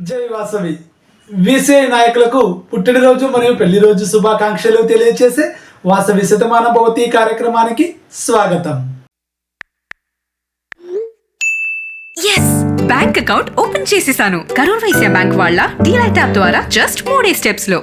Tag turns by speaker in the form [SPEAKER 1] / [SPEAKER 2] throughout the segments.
[SPEAKER 1] జై వాసవి. విసిఐ నాయకులకు పుట్టినరోజు మరియు పెళ్ళి రోజు శుభాకాంక్షలు తెలియజేసే వాసవి శతమాన భవతి కార్యక్రమానికి స్వాగతం.
[SPEAKER 2] ఎస్ బ్యాంక్ అకౌంట్ ఓపెన్ చేసేసాను. కరూర్ వైశ్య బ్యాంక్ వాళ్ళ డీలైట్ యాప్ ద్వారా జస్ట్ మూడే
[SPEAKER 3] స్టెప్స్లో.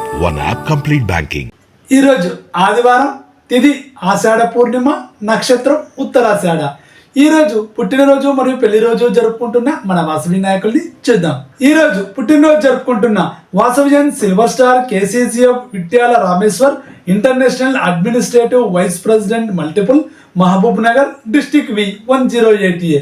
[SPEAKER 3] One app complete banking.
[SPEAKER 1] ఈరోజు ఆదివారం తిది ఆషాఢ పూర్ణిమ నక్షత్రం ఉత్తరాషాఢ. ఈరోజు పుట్టినరోజు మరియు పెళ్ళి రోజు జరుపుకుంటున్న మన వాసవి నాయకుల్ని చూద్దాం. ఈ రోజు పుట్టినరోజు జరుపుకుంటున్న Vasavian silver star KCCF Vityala Rameshwar international administrative vice president multiple Mahabubnagar district V one zero eight A.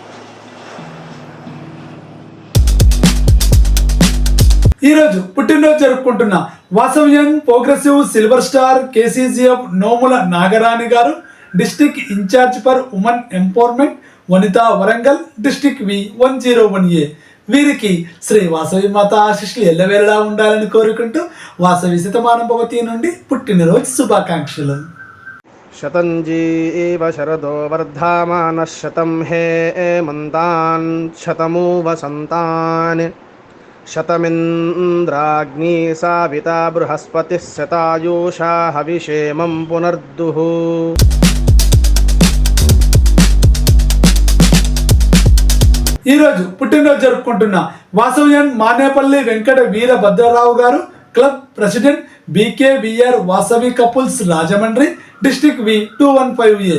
[SPEAKER 1] ఈరోజు పుట్టినరోజు జరుపుకుంటున్న Vasavian progressive silver star KCGF Nomula Nagarani garu district incharge for women empowerment Vanitha Warangal district V one zero one A. వీరికి శ్రీ వాసవి మాత ఆశిష్లు ఎల్లవేళలా ఉండాలని కోరుకుంటూ వాసవి శతమానం భవతి నుండి పుట్టినరోజు శుభాకాంక్షలు.
[SPEAKER 4] శతంజీ శరదో వర్ధమాన శతం హే మంతాన్ శతమూ వసంతాన్ शतमिन्द्राग्नी साविता बृहस्पतिः शतायुषा हविषेमं पुनर्दुः
[SPEAKER 1] ఈరోజు పుట్టినరోజు జరుపుకుంటున్న వాసవ్యన్ మానేపల్లి వెంకట వీరభద్రరావు గారు club president BKVR Vasavi couples Rajahmundry district V two one five A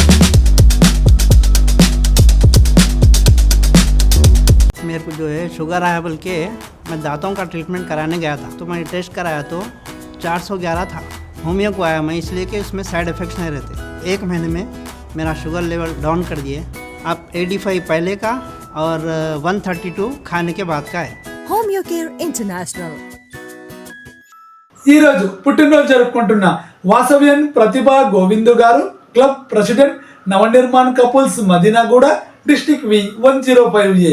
[SPEAKER 5] मेरे को जो है शुगर है बोल के मैं दांतों का ट्रीटमेंट कराने गया था तो मैंने टेस्ट कराया तो 411 था होमियो को आया मैं इसलिए कि उसमें साइड इफ़ेक्ट्स नहीं रहते एक महीने में मेरा शुगर लेवल डाउन कर दिए अब 85 पहले का और 132 खाने के बाद का है
[SPEAKER 6] Homeo Care International.
[SPEAKER 1] ఈరోజు పుట్టినరోజు జరుపుకుంటున్న వాసవ్యన్ ప్రతిభ గోవిందు గారు club president Navanirman couples Madinaguda district V one zero five A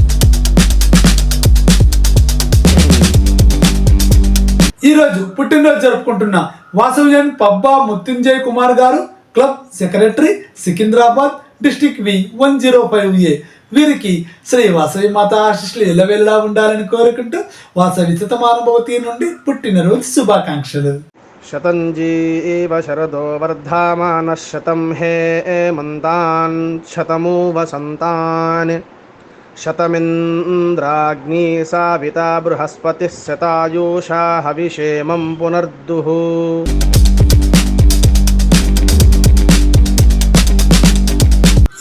[SPEAKER 1] ఈరోజు పుట్టినరోజు జరుపుకుంటున్న వాసవజన్ Pabba Mrutyunjay Kumar garu club secretary Secunderabad district V one zero five A. వీరికి శ్రీ వాసవి మాత ఆశిష్లు ఎల్లవెల్లా ఉండాలని కోరుకుంటూ వాసవి శతమానుభవతి నుండి పుట్టినరోజు శుభాకాంక్షలు.
[SPEAKER 4] శతంజీ శరదో వర్ధమాన శతం హే మంతాన్ శతమూ వసంతాన్ शतमिन्द्राग्नी साविता बृहस्पतिः शतायुषा हविषेमं पुनर्दुः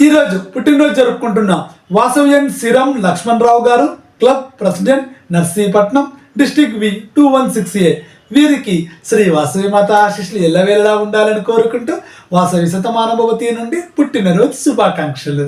[SPEAKER 1] ఈరోజు పుట్టినరోజు జరుపుకుంటున్న వాసవ్యన్ సిరం లక్ష్మణ్ రావు గారు club president Narsipatnam district V two one six A వీరికి శ్రీ వాసవి మాత ఆశీస్సులు ఎల్లవేళలా ఉండాలని కోరుకుంటూ వాసవి శతమానుభవతి నుండి పుట్టినరోజు శుభాకాంక్షలు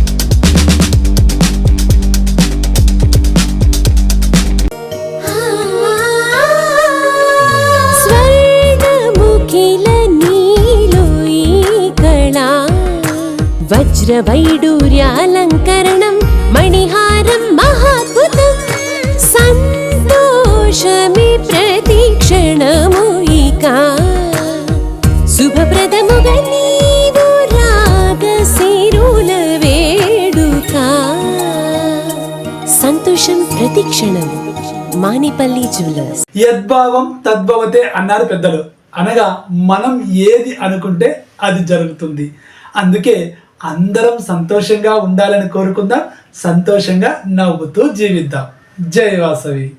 [SPEAKER 7] వజ్రవైడూర్యాలంకరణం మణిహారం మహాద్భుతం. సంతోషమి ప్రతిక్షణము ఇక. శుభప్రదముగా నీవు రాగశిరుల వేడుక. సంతోషం ప్రతిక్షణం మానిపల్లి జ్యువెలర్స్.
[SPEAKER 1] యద్భావం తద్భవతే అన్నారు పెద్దలు. అనగా మనం ఏది అనుకుంటే అది జరుగుతుంది. అందుకే అందరం సంతోషంగా ఉండాలని కోరుకుందాం సంతోషంగా నవ్వుతూ జీవిద్దాం. జై వాసవి.